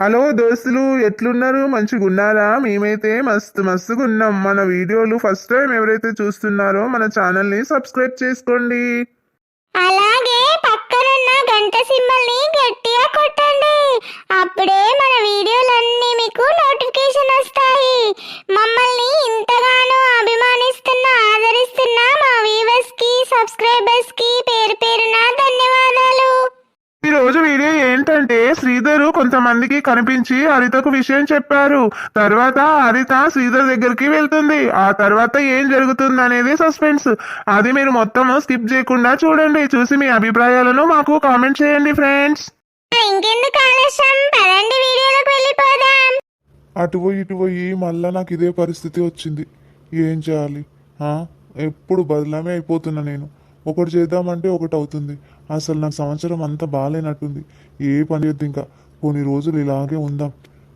Hello దోస్తులు ఎట్లున్నారు? మంచిగా ఉన్నారా? మేమైతే మస్తు మస్తుగా ఉన్నాం. మన వీడియోలు ఫస్ట్ టైం ఎవరైతే చూస్తున్నారో మన ఛానల్ని సబ్స్క్రైబ్ చేసుకోండి. అలాగే పక్కనున్న గంట సింబల్ని గట్టిగా కొట్టండి. అప్పుడే మన వీడియోలన్నీ మీకు నోటిఫికేషన్ వస్తాయి. మమ్మల్ని ఇంతగానో అభిమానిస్తున్న ఆదరిస్తున్న మా వీవర్స్కి సబ్స్క్రైబర్స్కి పేరు పేరున ధన్యవాదాలు. ఈ రోజు వీడియో ఏంటంటే శ్రీధరు కొంతమందికి కనిపించి హరితకు విషయం చెప్పారు. తర్వాత హరిత శ్రీధర్ దగ్గరికి వెళ్తుంది. ఆ తర్వాత ఏం జరుగుతుంది అనేది సస్పెన్స్ అది మీరు మొత్తం స్కిప్ చేయకుండా చూడండి. చూసి మీ అభిప్రాయాలను మాకు కామెంట్ చేయండి ఫ్రెండ్స్ ఇంకెందుకు ఆలస్యం? పదండి వీడియోలోకి వెళ్ళిపోదాం. అటు పోయి ఇటు పోయి మళ్ళా నాకు ఇదే పరిస్థితి వచ్చింది. ఏం చేయాలి? ఆ? ఎప్పుడు బదలామే అయిపోతున్నా నేను. ఒకటి చేద్దామంటే ఒకటి అవుతుంది. అసలు నాకు సంవత్సరం అంతా బాగాలేనట్టుంది. ఏ పని చేద్దు ఇంకా. కొన్ని రోజులు ఇలాగే ఉందాం.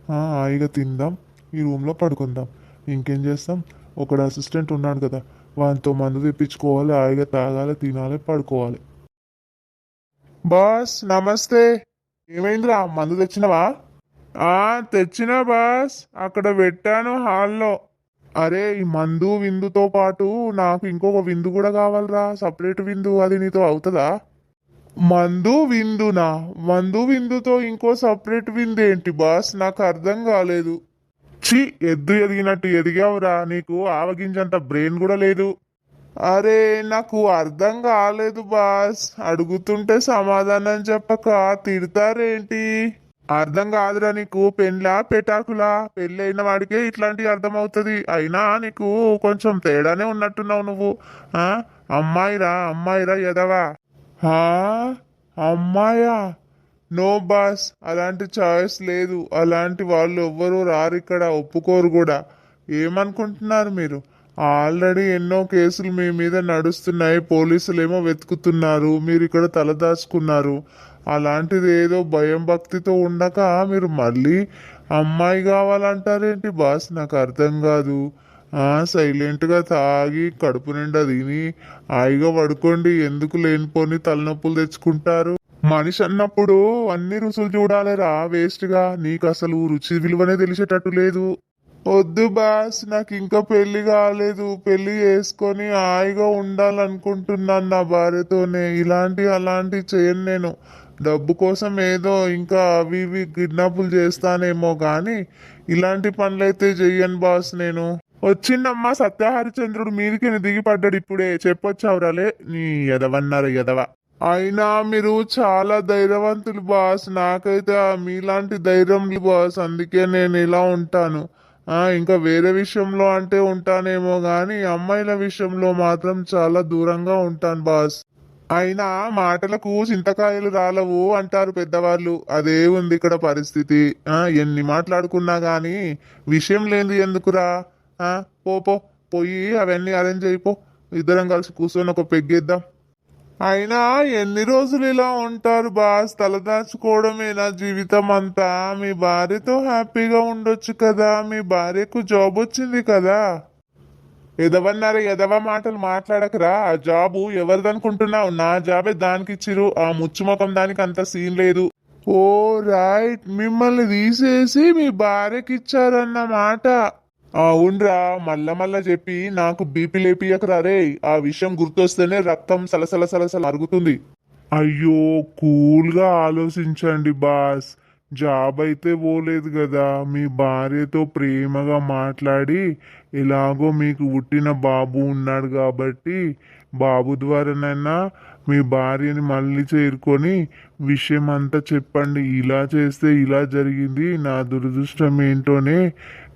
హాయిగా తిందాం. ఈ రూమ్లో పడుకుందాం. ఇంకేం చేస్తాం? ఒకడు అసిస్టెంట్ ఉన్నాడు కదా. వానితో మందు తెప్పించుకోవాలి హాయిగా తాగాలి తినాలి పడుకోవాలి. బాస్ నమస్తే. ఏమైందిరా? మందు తెచ్చినవా? తెచ్చిన తెచ్చినా బాస్. అక్కడ పెట్టాను హాల్లో. అరే ఈ మందు విందుతో పాటు నాకు ఇంకొక విందు కూడా కావాలరా. సపరేట్ విందు అది నీతో అవుతుందా? మందు విందునా? మందు విందుతో ఇంకో సపరేట్ విందు ఏంటి బాస్? నాకు అర్థం కాలేదు. ఛీ ఎద్దు ఎదిగినట్టు ఎదిగావురా. నీకు ఆవగించంత బ్రెయిన్ కూడా లేదు. అరే నాకు అర్థం కాలేదు బాస్. అడుగుతుంటే సమాధానం చెప్పక తిడతారేంటి? అర్థం కాదురా నీకు పెళ్ళా పెటాకులా? పెళ్ళైన వాడికే ఇట్లాంటివి అర్థమవుతుంది. అయినా నీకు కొంచెం తేడానే ఉన్నట్టున్నావు నువ్వు. అమ్మాయిరా అమ్మాయిరా ఎదవా అమ్మాయా? నో బాస్ అలాంటి చాయిస్ లేదు. అలాంటి వాళ్ళు ఎవ్వరూ రారు ఇక్కడ ఒప్పుకోరు కూడా. ఏమనుకుంటున్నారు మీరు? ఆల్రెడీ ఎన్నో కేసులు మీ మీద నడుస్తున్నాయి. పోలీసులు ఏమో వెతుకుతున్నారు. మీరు ఇక్కడ తలదాచుకున్నారు. అలాంటిది ఏదో భయం భక్తితో ఉండక మీరు మళ్ళీ అమ్మాయి కావాలంటారేంటి బాస్? నాకు అర్థం కాదు. సైలెంట్గా తాగి కడుపు నిండా తిని హాయిగా పడుకోండి. ఎందుకు లేనిపోని తలనొప్పులు తెచ్చుకుంటారు? మనిషి అన్నప్పుడు అన్ని రుచులు చూడాలిరా వేస్ట్గా. నీకు అసలు రుచి విలువనే తెలిసేటట్టు లేదు. వద్దు బాస్ నాకు ఇంకా పెళ్ళి కాలేదు. పెళ్ళి చేసుకొని హాయిగా ఉండాలనుకుంటున్నాను నా భార్యతోనే. ఇలాంటి అలాంటి చేయను నేను. డబ్బు కోసం ఏదో ఇంకా అవి ఇవి కిడ్నాపులు చేస్తానేమో కానీ ఇలాంటి పనులైతే చెయ్యను బాస్ నేను. వచ్చిందమ్మా సత్యహరిచంద్రుడు మీదికి దిగిపడ్డాడు ఇప్పుడే. చెప్పొచ్చావురాలే నీ ఎదవన్నారు ఎదవ అయినా మీరు చాలా ధైర్యవంతులు బాస్. నాకైతే మీలాంటి ధైర్యం బాస్. అందుకే నేను ఇలా ఉంటాను. ఇంకా వేరే విషయంలో అంటే ఉంటానేమో కానీ అమ్మాయిల విషయంలో మాత్రం చాలా దూరంగా ఉంటాను బాస్. అయినా మాటలకు చింతకాయలు రాలవు అంటారు పెద్దవాళ్ళు. అదే ఉంది ఇక్కడ పరిస్థితి. ఎన్ని మాట్లాడుకున్నా గాని విషయం లేదు ఎందుకురా? పో పో పోయి అవన్నీ అరేంజ్ అయిపో ఇద్దరం కలిసి కూర్చొని ఒక పెగ్గేద్దాం అయినా ఎన్ని రోజులు ఇలా ఉంటారు బాస్? తలదాచుకోవడమేనా జీవితం అంతా మీ భార్యతో హ్యాపీగా ఉండొచ్చు కదా. మీ భార్యకు జాబ్ వచ్చింది కదా. ఎదవన్నారు ఎదవ మాటలు మాట్లాడకరా. ఆ జాబు ఎవరిదనుకుంటున్నావు? నా జాబే దానికి ఇచ్చిరు ఆ ముచ్చుముఖం దానికి అంత సీన్ లేదు. Oh right. మిమ్మల్ని తీసేసి మీ భార్యకి ఇచ్చారన్న మాట అవునరా మల్ల మల్ల చెప్పి నాకు బీపీ లేపియకరా రే. ఆ విషయం గుర్తొస్తేనే రక్తం సలసల సలసల అరుగుతుంది. అయ్యో కూల్గా ఆలోచించండి బాస్. జాబ్ అయితే పోలేదు కదా మీ భార్యతో ప్రేమగా మాట్లాడి ఎలాగో మీకు పుట్టిన బాబు ఉన్నాడు కాబట్టి బాబు ద్వారానైనా మీ భార్యని మళ్ళీ చేరుకొని విషయం అంతా చెప్పండి. ఇలా చేస్తే ఇలా జరిగింది. నా దురదృష్టం ఏంటోనే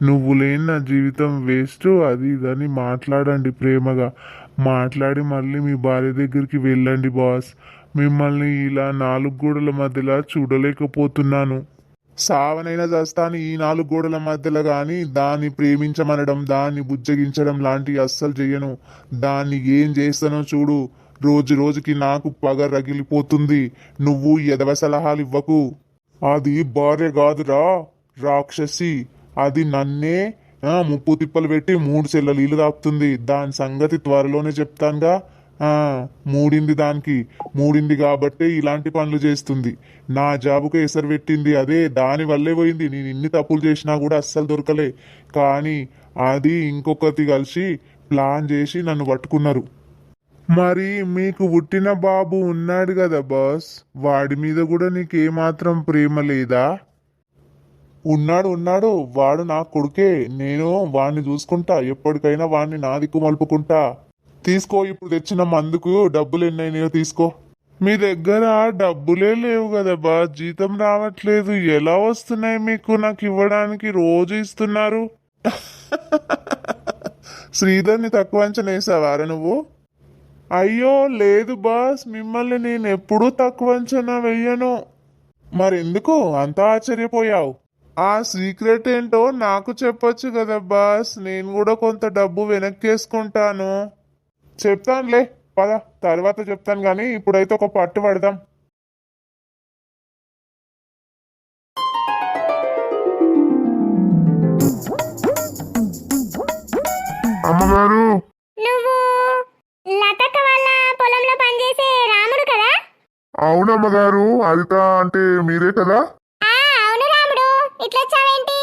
నువ్వు లేని నా జీవితం వేస్ట్ అది ఇదని మాట్లాడండి ప్రేమగా. మాట్లాడి మళ్ళీ మీ భార్య దగ్గరికి వెళ్ళండి బాస్. మిమ్మల్ని ఇలా నాలుగు గోడల మధ్యలో చూడలేకపోతున్నాను. సావనైనా చేస్తాను ఈ నాలుగు గోడల మధ్యలో కానీ దాన్ని ప్రేమించమనడం దాన్ని బుజ్జగించడం లాంటివి అస్సలు చేయను దాన్ని ఏం చేస్తానో చూడు. రోజు రోజుకి నాకు పగ రగిలిపోతుంది. నువ్వు ఎదవ సలహాలు ఇవ్వకు అది భార్య కాదురా రాక్షసి. అది నన్నే ముప్పు తిప్పలు పెట్టి మూడు చెల్ల నీళ్ళు తాపుతుంది దాని సంగతి త్వరలోనే చెప్తానుగా ఆ మూడింది దానికి. మూడింది కాబట్టి ఇలాంటి పనులు చేస్తుంది. నా జాబుకు ఎసరు పెట్టింది అదే. దాని వల్లే పోయింది. నేను ఇన్ని తప్పులు చేసినా కూడా అస్సలు దొరకలే. కానీ అది ఇంకొకటి కలిసి ప్లాన్ చేసి నన్ను పట్టుకున్నారు. మరి మీకు పుట్టిన బాబు ఉన్నాడు కదా బాస్? వాడి మీద కూడా నీకు ఏమాత్రం ప్రేమ లేదా? ఉన్నాడు ఉన్నాడు. వాడు నా కొడుకే. నేను వాడిని చూసుకుంటా. ఎప్పటికైనా వాడిని నా దిక్కు మలుపుకుంటా. తీసుకో ఇప్పుడు తెచ్చిన మందుకు డబ్బులు ఎన్నైనాయో తీసుకో. మీ దగ్గర డబ్బులే లేవు కదా బా. జీతం రావట్లేదు. ఎలా వస్తున్నాయి మీకు? నాకు ఇవ్వడానికి రోజు ఇస్తున్నారు. శ్రీధర్ని తక్కువ అంచనా వేసావారా నువ్వు? అయ్యో లేదు బాస్. మిమ్మల్ని నేను ఎప్పుడూ తక్కువ అంచనా వెయ్యను మరెందుకు? అంత ఆశ్చర్యపోయావు. ఆ సీక్రెట్ ఏంటో నాకు చెప్పొచ్చు కదా బాస్. నేను కూడా కొంత డబ్బు వెనక్కేసుకుంటాను. చెప్తానులే పద తర్వాత చెప్తాను కానీ ఇప్పుడైతే ఒక పట్టు పడదాం. అమ్మగారు! నువ్వు లతక్క వాళ్ళ పొలంలో పనిచేసే రాముడు కదా? అవునమ్మగారు అదిత అంటే మీరే కదా? ఇట్లా వచ్చావేంటి?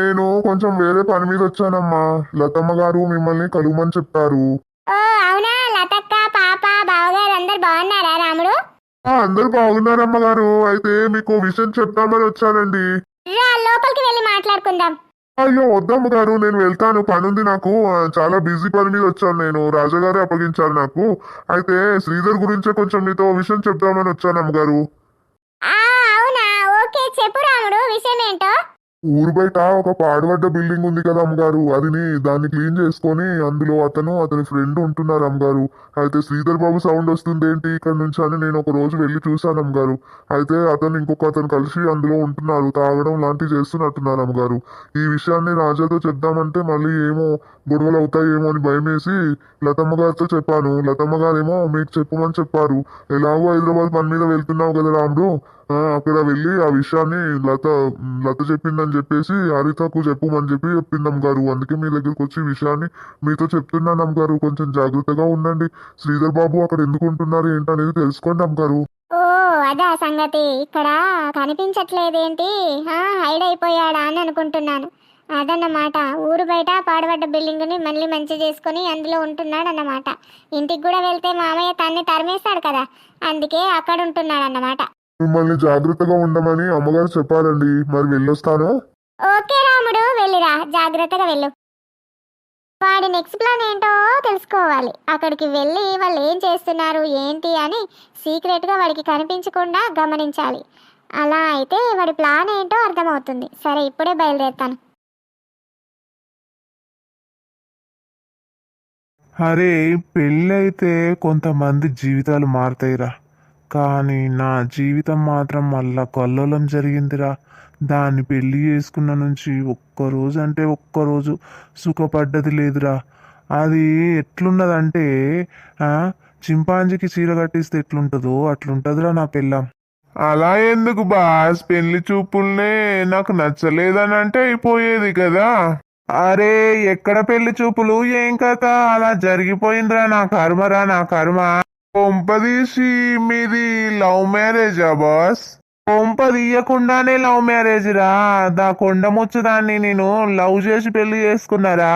నేను కొంచెం వేరే పని మీద వచ్చానమ్మా. లతమ్మ గారు మిమ్మల్ని కలుమని చెప్పారు. ఓ అవునా? లతక్క పాప బావగారు అందరు బాగున్నారా రాముడు? ఆ, అందరూ బాగున్నారమ్మ గారు. అయితే మీకు విషయం చెప్తామని వచ్చానండి. రా లోపలికి వెళ్ళి మాట్లాడుకుందాం. అయ్యో వద్దమ్మ గారు నేను వెళ్తాను. పని ఉంది నాకు. ఆ, చాలా బిజీ పని మీద వచ్చాను నేను. రాజాగారే అప్పగించారు నాకు. అయితే శ్రీధర్ గురించే కొంచెం మీతో విషయం చెప్దామని వచ్చాను అమ్మగారు ఆ చెప్పు రాముడు విషయం ఏంటో ఊరు బయట ఒక పాడుబడ్డ బిల్డింగ్ ఉంది కదా అమ్మగారు. అదిని దాన్ని క్లీన్ చేసుకొని అందులో అతను అతని ఫ్రెండ్ ఉంటున్నారు అమ్మగారు. అయితే శ్రీధర్ బాబు సౌండ్ వస్తుంది ఏంటి ఇక్కడ నుంచి అని నేను ఒక రోజు వెళ్ళి చూశాను అమ్మగారు. అయితే అతను ఇంకొక అతను కలిసి అందులో ఉంటున్నారు తాగడం లాంటివి చేస్తున్నట్టున్నారు అమ్మగారు. ఈ విషయాన్ని రాజాతో చెప్దామంటే మళ్ళీ ఏమో గొడవలు అవుతాయేమో అని భయం వేసి లతమ్మ గారితో చెప్పాను. లతమ్మ గారేమో మీకు చెప్పమని చెప్పారు. ఎలాగో హైదరాబాద్ పని మీద వెళ్తున్నావు కదా రాముడు. అక్కడ వెళ్ళి ఆ విషయాన్ని లత లత చెప్పిందని చెప్పేసి హరితకు చెప్పుమని చెప్పి చెప్పింది గారు అందుకే మీ దగ్గరికి వచ్చి విషయాన్ని మీతో చెప్తున్నాను గారు కొంచెం జాగ్రత్తగా ఉండండి. శ్రీధర్ బాబు అక్కడ ఎందుకు ఉంటున్నారు ఏంటనేది తెలుసుకోండి అమ్మగారు. ఓ అదా సంగతి. ఇక్కడ కనిపించట్లేదేంటి? హైడ్ అయిపోయాడా అని అనుకుంటున్నాను. అదన్నమాట. ఊరు బయట పాడుపడ్డ బిల్డింగ్ని మళ్ళీ మంచి చేసుకొని అందులో ఉంటున్నాడు అన్నమాట ఇంటికి కూడా వెళ్తే మామయ్య తన్ని తరిమేస్తాడు కదా. అందుకే అక్కడ ఉంటున్నాడు అన్నమాట మిమ్మల్ని జాగ్రత్తగా ఉండమని అమ్మగారు చెప్పారండి. మరి వెళ్ళొస్తాను? ఓకే రాముడు వెళ్ళిరా. జాగ్రత్తగా వెళ్ళు. వాడి నెక్స్ట్ ప్లాన్ ఏంటో తెలుసుకోవాలి. అక్కడికి వెళ్ళి వాళ్ళు ఏం చేస్తున్నారు ఏంటి అని సీక్రెట్గా వాడికి కనిపించకుండా గమనించాలి. అలా అయితే వాడి ప్లాన్ ఏంటో అర్థమవుతుంది. సరే ఇప్పుడే బయలుదేరుతాను. అరే పెళ్ళైతే కొంతమంది జీవితాలు మారుతాయిరా. కానీ నా జీవితం మాత్రం మళ్ళా కొల్లోలం జరిగిందిరా. దాన్ని పెళ్ళి చేసుకున్న నుంచి ఒక్కరోజు అంటే ఒక్కరోజు సుఖపడ్డది లేదురా. అది ఎట్లున్నదంటే చింపాంజీకి చీర కట్టిస్తే ఎట్లుంటుందో అట్లుంటదిరా నా పెళ్ళాం. అలా ఎందుకు బాస్? పెళ్ళి చూపుల్నే నాకు నచ్చలేదని అంటే అయిపోయేది కదా. అరే ఎక్కడ పెళ్ళి చూపులు? ఏం కథ? అలా జరిగిపోయిందిరా నా కర్మరా నా కర్మ. కొంపదీసి మీది లవ్ మ్యారేజా బాస్? కొంపదీయకుండానే లవ్ మ్యారేజ్ రా దా కొండ ముచ్చదాన్ని నేను లవ్ చేసి పెళ్ళి చేసుకున్నారా?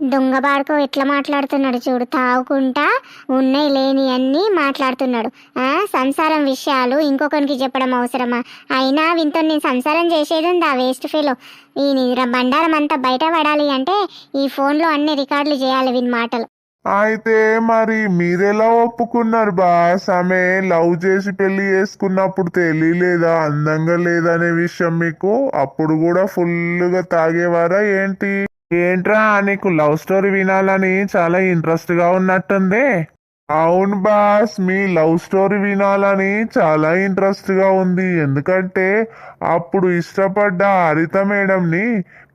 దొంగ బాడుకో ఎట్లా మాట్లాడుతున్నాడు చూడు తాగుకుంటా ఉన్నాయి లేని అన్నీ మాట్లాడుతున్నాడు. ఆ సంసారం విషయాలు ఇంకొకరికి చెప్పడం అవసరమా? అయినా వీంతో నేను సంసారం చేసేది ఉంది ఆ వేస్ట్ ఫీలో ఈ నిద్ర బండారం అంతా బయట పడాలి అంటే ఈ ఫోన్లో అన్ని రికార్డులు చేయాలి వీని మాటలు. అయితే మరి మీరెలా ఒప్పుకున్నారు బాస్ ఆమె లవ్ చేసి పెళ్ళి చేసుకున్నప్పుడు తెలియలేదా? అందంగా లేదనే విషయం మీకు? అప్పుడు కూడా ఫుల్గా తాగేవారా ఏంటి? ఏంట్రా నీకు లవ్ స్టోరీ వినాలని చాలా ఇంట్రెస్ట్గా ఉన్నట్టుంది. అవును బాస్ మీ లవ్ స్టోరీ వినాలని చాలా ఇంట్రెస్ట్గా ఉంది. ఎందుకంటే అప్పుడు ఇష్టపడ్డ హరిత మేడంని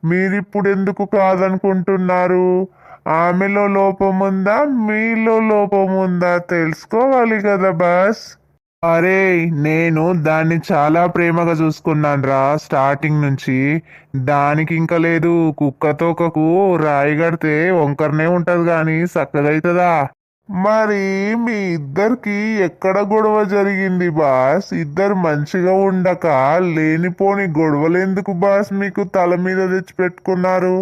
మీరిప్పుడు ఎందుకు కాదనుకుంటున్నారు? ఆమెలో లోపం ఉందా? మీలో లోపం ఉందా? తెలుసుకోవాలి కదా బాస్. అరే నేను దాన్ని చాలా ప్రేమగా చూసుకున్నాను రా స్టార్టింగ్ నుంచి. దానికి ఇంకా లేదు కుక్కతోకకు రాయి కడితే వంకరనే ఉంటది కానీ చక్కగైతుందా? మరి మీ ఇద్దరికి ఎక్కడ గొడవ జరిగింది బాస్? ఇద్దరు మంచిగా ఉండక లేనిపోని గొడవలెందుకు బాస్ మీకు తల మీద తెచ్చి పెట్టుకున్నారు?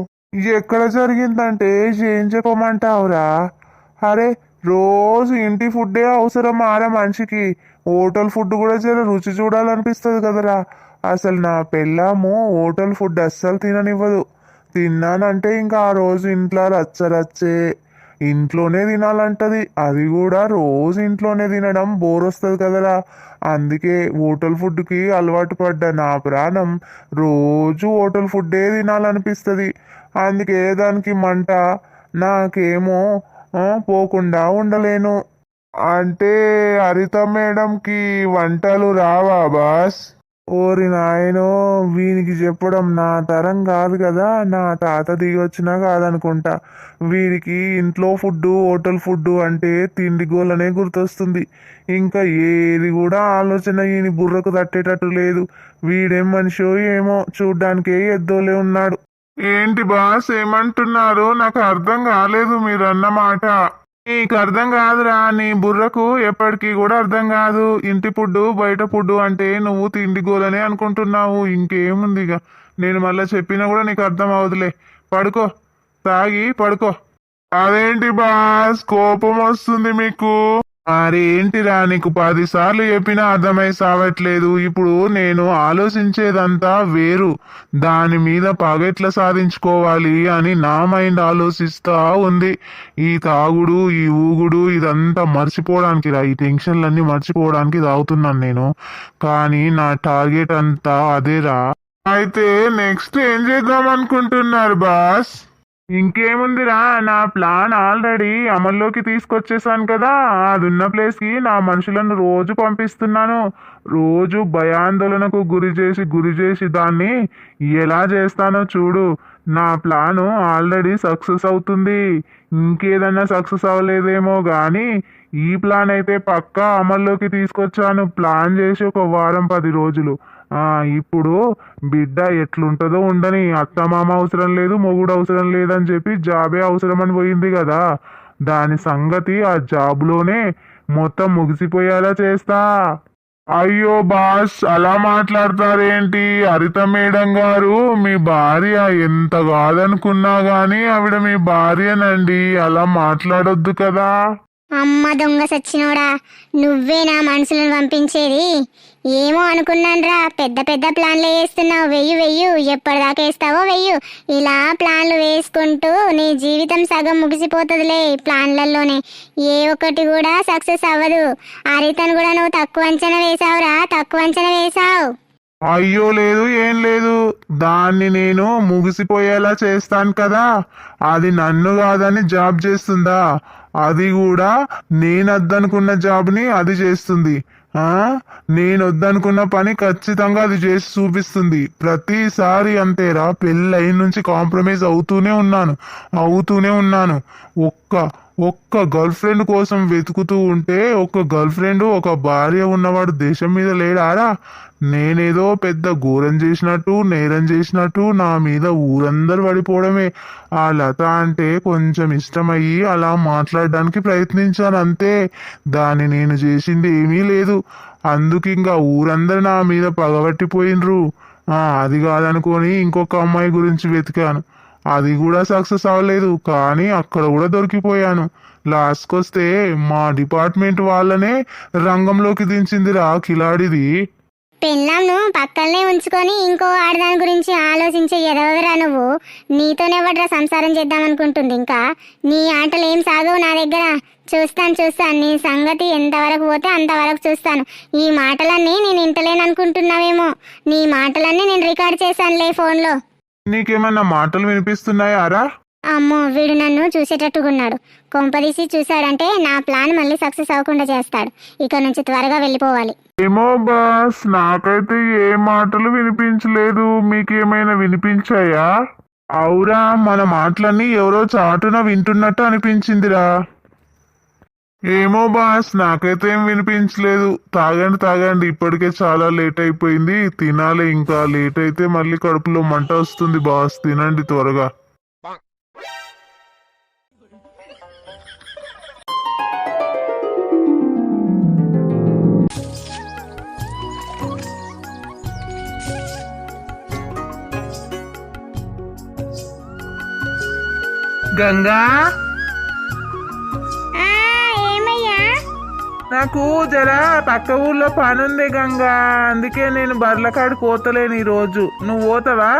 ఎక్కడ జరిగిందంటే ఏం చెప్పమంటావురా? అరే రోజు ఇంటి ఫుడ్డే అవసరం ఆరా మనిషికి? హోటల్ ఫుడ్ కూడా చాలా రుచి చూడాలనిపిస్తుంది కదరా. అసలు నా పెళ్ళాము హోటల్ ఫుడ్ అస్సలు తిననివ్వదు. తిన్నానంటే ఇంకా ఆ రోజు ఇంట్లో రచ్చరచ్చే. ఇంట్లోనే తినాలంటది. అది కూడా రోజు ఇంట్లోనే తినడం బోర్ వస్తుంది కదరా. అందుకే హోటల్ ఫుడ్కి అలవాటు పడ్డ నా ప్రాణం రోజు హోటల్ ఫుడ్డే తినాలనిపిస్తుంది. అందుకే దానికి మంట నాకేమో పోకుండా ఉండలేను. అంటే హరిత మేడంకి వంటలు రావా బాస్? ఓరి నాయనో వీనికి చెప్పడం నా తరం కాదు కదా. నా తాత దిగొచ్చినా కాదనుకుంటా. వీరికి ఇంట్లో ఫుడ్ హోటల్ ఫుడ్ అంటే తిండి గోలనే గుర్తొస్తుంది. ఇంకా ఏది కూడా ఆలోచన ఈయన బుర్రకు తట్టేటట్టు లేదు. వీడేం మనిషో ఏమో చూడ్డానికే ఎద్దోలే ఉన్నాడు. ఏంటి బాస్ ఏమంటున్నారు? నాకు అర్థం కాలేదు మీరు మాట నీకు అర్థం కాదురా నీ బుర్రకు ఎప్పటికీ కూడా అర్థం కాదు. ఇంటి ఫుడ్డు బయట ఫుడ్డు అంటే నువ్వు తిండి గోలనే అనుకుంటున్నావు. ఇంకేముంది ఇక నేను మళ్ళీ చెప్పినా కూడా నీకు అర్థం అవదులే. పడుకో. తాగి పడుకో. అదేంటి బాస్? కోపం వస్తుంది మీకు. మరి ఏంటిరా నీకు పది సార్లు చెప్పినా అర్థమై సావట్లేదు. ఇప్పుడు నేను ఆలోచించేదంతా వేరు. దాని మీద పగెట్లా సాధించుకోవాలి అని నా మైండ్ ఆలోచిస్తా ఉంది. ఈ తాగుడు ఈ ఊగుడు ఇదంతా మర్చిపోవడానికి రా. ఈ టెన్షన్లన్నీ మర్చిపోవడానికి తాగుతున్నాను నేను. కానీ నా టార్గెట్ అంతా అదేరా. అయితే నెక్స్ట్ ఏం చేద్దాం అనుకుంటున్నారు బాస్? ఇంకేముందిరా నా ప్లాన్ ఆల్రెడీ అమల్లోకి తీసుకొచ్చేసాను కదా. అది ఉన్న ప్లేస్కి నా మనుషులను రోజు పంపిస్తున్నాను. రోజు భయాందోళనకు గురి చేసి గురి చేసి దాన్ని ఎలా చేస్తానో చూడు. నా ప్లాను ఆల్రెడీ సక్సెస్ అవుతుంది. ఇంకేదన్నా సక్సెస్ అవ్వలేదేమో కానీ ఈ ప్లాన్ అయితే పక్కా అమల్లోకి తీసుకొచ్చాను. ప్లాన్ చేసి ఒక వారం పది రోజులు. ఇప్పుడు బిడ్డ ఎట్లుంటుందో ఉండని అత్తమామ అవసరం లేదు మొగుడు అవసరం లేదని చెప్పి జాబే అవసరం అని పోయింది కదా. దాని సంగతి ఆ జాబ్లోనే మొత్తం ముగిసిపోయేలా చేస్తా. అయ్యో బాస్ అలా మాట్లాడతారేంటి? హరిత మేడం గారు మీ భార్య ఎంత కాదనుకున్నా గాని ఆవిడ మీ భార్యనండి అలా మాట్లాడొద్దు కదా. అమ్మ దొంగ సచ్చినోడా నువ్వే నా మనసులను పంపించేది? ఏమో అనుకున్నానురా పెద్ద పెద్ద ప్లాన్లు వేస్తున్నావు. వెయ్యి వెయ్యు ఎప్పటిదాకా వేస్తావో వెయ్యు. ఇలా ప్లాన్లు వేసుకుంటూ నీ జీవితం సగం ముగిసిపోతుందిలే ప్లాన్లలోనే. ఏ ఒక్కటి కూడా సక్సెస్ అవ్వదు. అరితను కూడా నువ్వు తక్కువ అంచనా వేసావురా తక్కువ అంచనా వేసావు అయ్యో లేదు ఏం లేదు. దాన్ని నేను ముగిసిపోయేలా చేస్తాను కదా. అది నన్ను కాదని జాబ్ చేస్తుందా? అది కూడా నేను వద్దనుకున్న జాబ్ని అది చేస్తుంది. నేను వద్దనుకున్న పని ఖచ్చితంగా అది చేసి చూపిస్తుంది. ప్రతిసారి అంతేరా పెళ్ళైన నుంచి కాంప్రమైజ్ అవుతూనే ఉన్నాను. అవుతూనే ఉన్నాను. ఒక్క ఒక్క గర్ల్ ఫ్రెండ్ కోసం వెతుకుతూ ఉంటే ఒక గర్ల్ ఫ్రెండ్ ఒక భార్య ఉన్నవాడు దేశం మీద లేడారా? నేనేదో పెద్ద ఘోరం చేసినట్టు నేరం చేసినట్టు నా మీద ఊరందరు పడిపోవడమే. ఆ లత అంటే కొంచెం ఇష్టమయ్యి అలా మాట్లాడడానికి ప్రయత్నించాను అంతే. దాన్ని నేను చేసింది ఏమీ లేదు. అందుకు ఇంకా ఊరందరు నా మీద పగబట్టిపోయినరు. అది కాదనుకొని ఇంకొక అమ్మాయి గురించి వెతికాను. అది కూడా సక్సెస్ అవ్వలేదు కానీ అక్కడ కూడా దొరికిపోయాను. లాస్ట్కి వస్తే మా డిపార్ట్మెంట్ వాళ్ళనే రంగంలోకి దించిందిరా కిలాడిది. పెళ్ళాంను పక్కనే ఉంచుకొని ఇంకో ఆడదాని గురించి ఆలోచించే ఎదవరా నువ్వు. నీతోనే ఎవడ్రా సంసారం చేద్దామనుకుంటుంది ఇంకా? నీ ఆటలు ఏం సాగవు నా దగ్గర. చూస్తాను చూస్తాను. నీ సంగతి ఎంతవరకు పోతే అంతవరకు చూస్తాను. ఈ మాటలన్నీ నేను ఇంటలేను అనుకుంటున్నావేమో నీ మాటలన్నీ నేను రికార్డ్ చేశానులే ఫోన్లో. నీకేమన్నా మాటలు వినిపిస్తున్నాయారా అమ్మో వీడు నన్ను చూసేటట్టుకున్నాడు కొంపదీసి చూశాడంటే నా ప్లాన్ మళ్ళీ సక్సెస్ అవ్వకుండా చేస్తాడు. ఇక నుంచి త్వరగా వెళ్ళిపోవాలి. ఏమో బాస్ నాకైతే ఏ మాటలు వినిపించలేదు. మీకేమైనా వినిపించాయా? అవురా మన మాటలన్నీ ఎవరో చాటున వింటున్నట్టు అనిపించిందిరా. ఏమో బాస్ నాకైతే ఏం వినిపించలేదు. తాగండి తాగండి. ఇప్పటికే చాలా లేట్ అయిపోయింది. తినాలి ఇంకా. లేట్ అయితే మళ్ళీ కడుపులో మంట వస్తుంది బాస్. తినండి త్వరగా. గంగా? ఏమయ్యా? నాకు జర పక్క ఊర్లో పని ఉంది గంగా. అందుకే నేను బర్ల కాడికి పోతలేను ఈ రోజు నువ్వు పోతావా?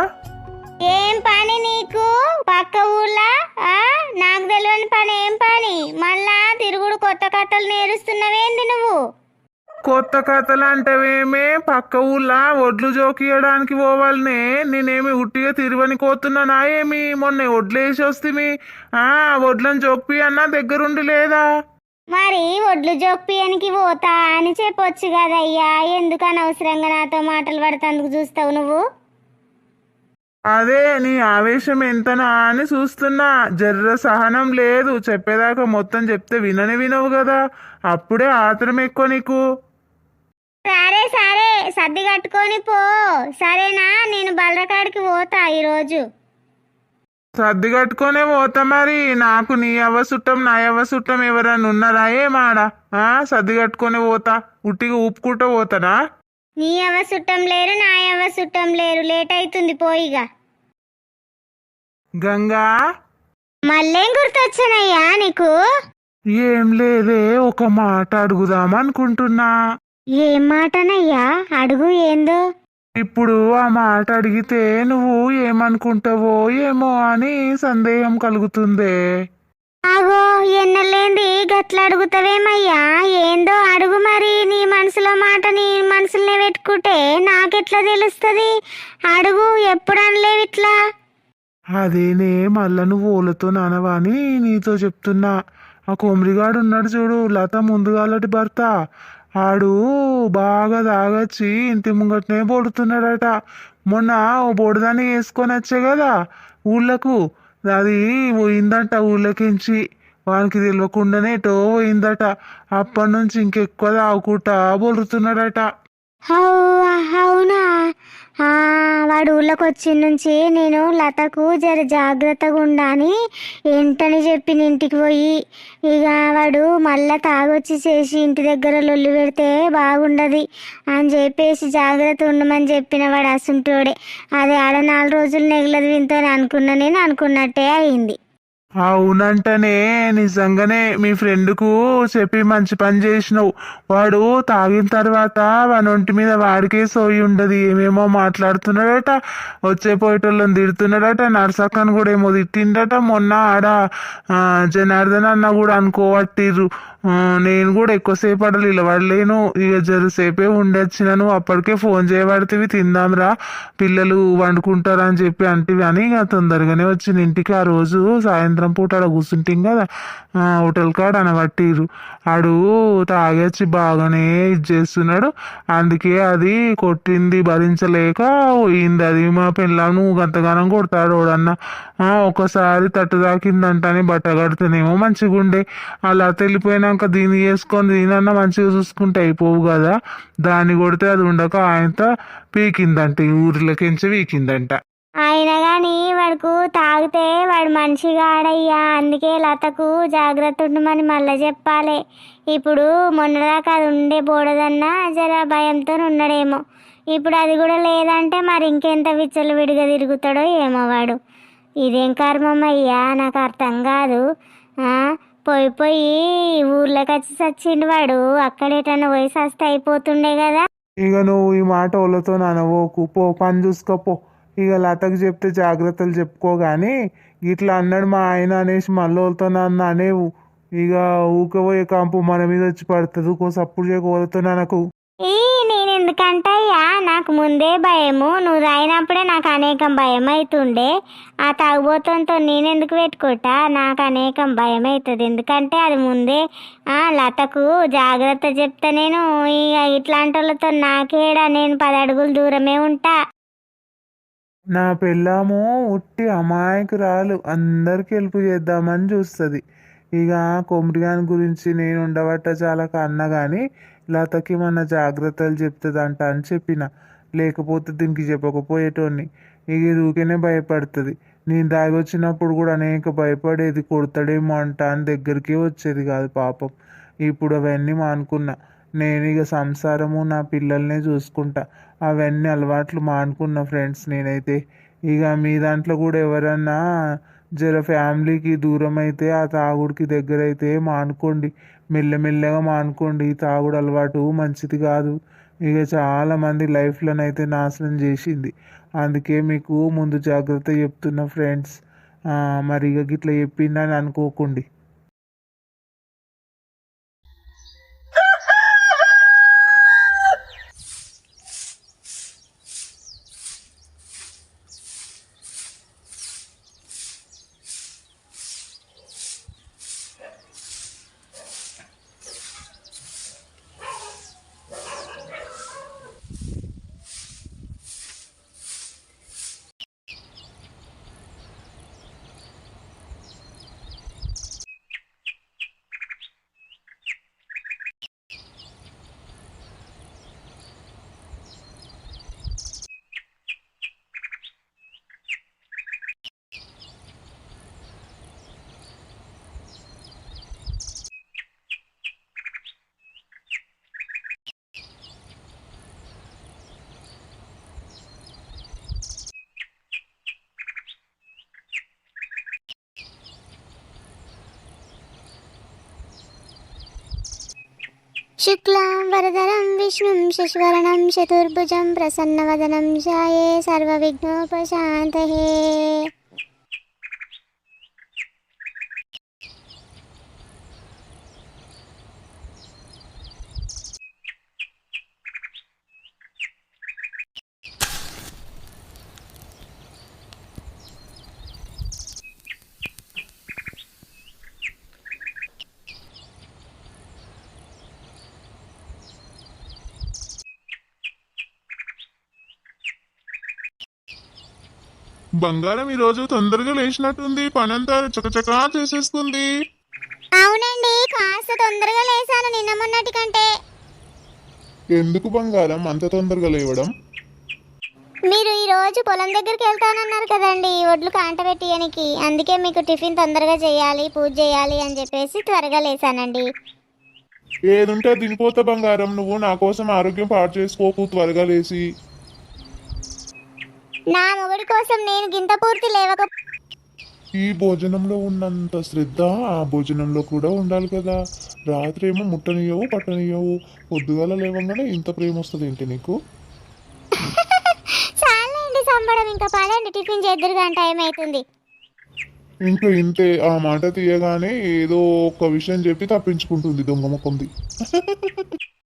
ఏం పని నీకు? పక్క ఊర్లా? నాకు తెలియని పని ఏం పని? మళ్ళా తిరుగుడు కొత్త కథలు నేరుస్తున్నవేంది నువ్వు? కొత్త కథలు అంటవేమే పక్క ఊర్లో ఒడ్లు జోకియడానికి పోవాలనే. నేనేమి ఉట్టిగా తిరువని కోతున్నానా ఏమి మొన్న ఒడ్లు వేసి వస్తుంది ఆ ఒడ్లను జోక్పి అన్నా దగ్గరుండి లేదా? మరి ఒడ్లు జోక్పియానికి పోతా అని చెప్పొచ్చు కదయ్యా. ఎందుకు అనవసరంగా నాతో మాటలు పడతందుకు చూస్తావు నువ్వు? అదే నీ ఆవేశం ఎంతనా అని చూస్తున్నా. జర్ర సహనం లేదు. చెప్పేదాకా మొత్తం చెప్తే వినని వినవు కదా. అప్పుడే ఆత్రం ఎక్కువ నీకు. సరే సరే సర్ది కట్టుకొని పో. సరేనా? నేను బలరకాడికి పోతా ఈరోజు. సర్ది కట్టుకొనే పోతా మరి. నాకు నీ అవ్వ చుట్టం నా అవ్వ చుట్టం ఎవరన్నా ఉన్నారా? ఏమాడ ఆ సర్ది కట్టుకొని పోతా. ఉట్టిగా ఊపుకుంటూ పోతానా? నీ అవ్వ చుట్టం లేరు నా అవ్వ చుట్టం లేరు. లేట్ అవుతుంది పోయిగా గంగా? మళ్ళేం గుర్తొచ్చానయ్యా నీకు? ఏం లేదే ఒక మాట అడుగుదాం అనుకుంటున్నా ఏం మాటనయ్యా? అడుగు ఏందో? ఇప్పుడు ఆ మాట అడిగితే నువ్వు ఏమనుకుంటావో ఏమో అని సందేహం కలుగుతుందే. ఆగో ఎన్నలేంది? గట్ల అడుగుతావేమయ్యా? ఏందో అడుగు మరి. నీ మనసులో మాట నీ మనసులోనే పెట్టుకుంటే నాకెట్లా తెలుస్తుంది? అడుగు ఎప్పుడు అనలేవు ఇట్లా అదేనే మళ్ళా నువ్వు ఓలతో నానవాని నీతో చెప్తున్నా. ఆ కొమరిగాడు ఉన్నాడు చూడు లత ముందుగాలటి భర్త. ఆడు బాగా తాగొచ్చి ఇంటి ముంగటనే పొడుతున్నాడట మొన్న ఓ బొడదాన్ని వేసుకొని వచ్చే కదా ఊళ్ళకు. అది పోయిందంట ఊళ్ళకించి. వానికి తెలియకుండానే ఎటో పోయిందట. అప్పటి నుంచి ఇంకెక్కువ తాగుకుంటా బొలుతున్నాడట అవునా? ఆ, వాడు ఊళ్ళోకి వచ్చిన నుంచి నేను లతకు జర జాగ్రత్తగా ఉండని ఏంటని చెప్పిన ఇంటికి పోయి ఇక వాడు మళ్ళా తాగొచ్చి చేసి ఇంటి దగ్గర లొల్లి పెడితే బాగుండదు అని చెప్పేసి జాగ్రత్త ఉండమని చెప్పిన వాడు అసుంటోడే. అది ఆడ నాలుగు రోజులు నెగలదు వింతో అనుకున్నా నేను అనుకున్నట్టే అయింది. అవునంటనే నిజంగానే మీ ఫ్రెండ్కు చెప్పి మంచి పని చేసినావు. వాడు తాగిన తర్వాత వాని ఒంటి మీద వాడికే సోయి ఉండదు. ఏమేమో మాట్లాడుతున్నాడట వచ్చే పోయేటోళ్ళని తిడుతున్నాడట నర్సక్కను కూడా ఏమో తిట్టిండట. మొన్న ఆడ జనార్దన్ అన్న కూడా అనుకోవట్టిర్రు. నేను కూడా ఎక్కువసేపు అడలు నిలబడలేను. ఇక జరసేపే ఉండొచ్చినాను అప్పటికే ఫోన్ చేయబడితే తిందాంరా పిల్లలు వండుకుంటారు అని చెప్పి అంటివి అని ఇక తొందరగానే వచ్చిన ఇంటికి ఆ రోజు సాయంత్రం పూట ఆడ కూర్చుంటాం కదా. హోటల్ కాడ అనబట్టిర్రు. ఆడు తాగొచ్చి బాగానే ఇది చేస్తున్నాడు. అందుకే అది కొట్టింది భరించలేక పోయింది. అది మా పిల్లలను గంతగానం కొడతాడు వాడన్న. ఒకసారి తట్టు తాకిందంటని బట్ట కడితేనేమో మంచిగా ఉండే అలా తెలిపోయినాక దీన్ని చేసుకొని దీనన్నా మంచిగా చూసుకుంటే అయిపోవు కదా. దాన్ని కొడితే అది ఉండక ఆయనతో పీకిందంట ఈ ఊర్లోకించి పీకిందంట. అయినా కానీ వాడుకు తాగితే వాడు మనిషిగా ఆడయ్యా అందుకే లతకు జాగ్రత్త ఉండమని మళ్ళీ చెప్పాలి. ఇప్పుడు మొన్నదాకా అది ఉండే బోడదన్నా జర భయంతో ఉన్నాడేమో. ఇప్పుడు అది కూడా లేదంటే మరి ఇంకెంత విచ్చలు విడిగా తిరుగుతాడో ఏమో వాడు. ఇదేం కర్మం అయ్యా నాకు అర్థం కాదు. ఆ, పోయి పోయి ఊర్లోకి వచ్చి చచ్చిండు వాడు. అక్కడేటన్నా పోయి సస్తే అయిపోతుండే కదా. ఇక నువ్వు ఈ మాట వాళ్ళతో నానవోకు. పో పని చూసుకోపో ఇక లతకు చెప్తే జాగ్రత్తలు చెప్పుకో కానీ ఇట్లా అన్నాడు మా ఆయన అనేసి మళ్ళీ వాళ్ళతో నన్ను అనేవు. ఇక ఊకపోయే కంపు మన మీద వచ్చి పడుతుంది. కోసం అప్పుడు చేయకపోతే నాకు ఈ నేను ఎందుకంటయ్యా నాకు ముందే భయము. నువ్వు రాయినప్పుడే నాకు అనేకం భయం అవుతుండే ఆ తాగుబోతంతో నేను ఎందుకు పెట్టుకుంటా? నాకు అనేకం భయం అవుతుంది ఎందుకంటే అది ముందే ఆ లతకు జాగ్రత్త చెప్తా నేను ఇక ఇట్లాంటి వాళ్ళతో నాకేడా నేను పది అడుగులు దూరమే ఉంటా. నా పెళ్ళాము ఉట్టి అమాయకురాలు. అందరికి హెల్ప్ చేద్దామని చూస్తుంది. ఇక కొమరిగాని గురించి నేను ఉండబట్ట చాలా కన్నా కానీ లతకి మన జాగ్రత్తలు చెప్తుందంట అని చెప్పిన. లేకపోతే దీనికి చెప్పకపోయేటోని ఇక ఇది భయపడుతుంది. నేను దాగి వచ్చినప్పుడు కూడా అనేక భయపడేది కొడతాడేమో అంట అని దగ్గరికి వచ్చేది కాదు పాపం. ఇప్పుడు అవన్నీ మానుకున్నా. నేను ఇక సంసారము నా పిల్లల్నే చూసుకుంటా. అవన్నీ అలవాట్లు మానుకున్న ఫ్రెండ్స్ నేనైతే. ఇక మీ దాంట్లో కూడా ఎవరన్నా జర ఫ్యామిలీకి దూరం అయితే ఆ తాగుడికి దగ్గర అయితే మానుకోండి. మెల్లమెల్లగా మానుకోండి. ఈ తాగుడు అలవాటు మంచిది కాదు. ఇక చాలామంది లైఫ్లను అయితే నాశనం చేసింది. అందుకే మీకు ముందు జాగ్రత్త చెప్తున్నా ఫ్రెండ్స్. మరి ఇక గిట్లా చెప్పిందని అనుకోకండి. శుక్లాం వరదరం విష్ణుం శశివరణం చతుర్భుజం ప్రసన్నవదనం ధ్యాయే సర్వవిఘ్నోపశాంతయే బంగారం ఈరోజు తొందరగా లేచినట్టుంది. పనంతా చకచకా చేసేసుకుంది అవునండి కాస్త తొందరగా లేసాను నిన్న మొన్నటి కంటే. ఎందుకు బంగారం అంత తొందరగా లేవడం? మీరు ఈ రోజు పొలం దగ్గరికి వెళ్తానన్నారు కదండి ఒడ్లు కాంటబెట్టియనికి. అందుకే మీకు టిఫిన్ తొందరగా చేయాలి పూజ చేయాలి అని చెప్పేసి త్వరగా లేసానండి ఏదుంటే తినిపోతా బంగారం నువ్వు నా కోసం ఆరోగ్యం పాడు చేసుకోకు త్వరగా లేచి. నా మొగుడి కోసం నేను గింత పూర్తి లేవక ఈ భోజనంలో ఉన్నంత శ్రద్ధ ఆ భోజనంలో కూడా ఉండాలి కదా. రాత్రి ఏమో ముట్టనియవు పట్టనియవు పొద్దుగాల లేవంగానే ఇంత ప్రేమ వస్తుంది ఏంటి నీకు? చాలండి సంబడం ఇంకా పదండి టిఫిన్ చేద్దరు కానీ టైం అవుతుంది ఇంకా ఇంతే ఆ మాట తీయగానే ఏదో ఒక విషయం చెప్పి తప్పించుకుంటుంది దొంగ ముఖంది.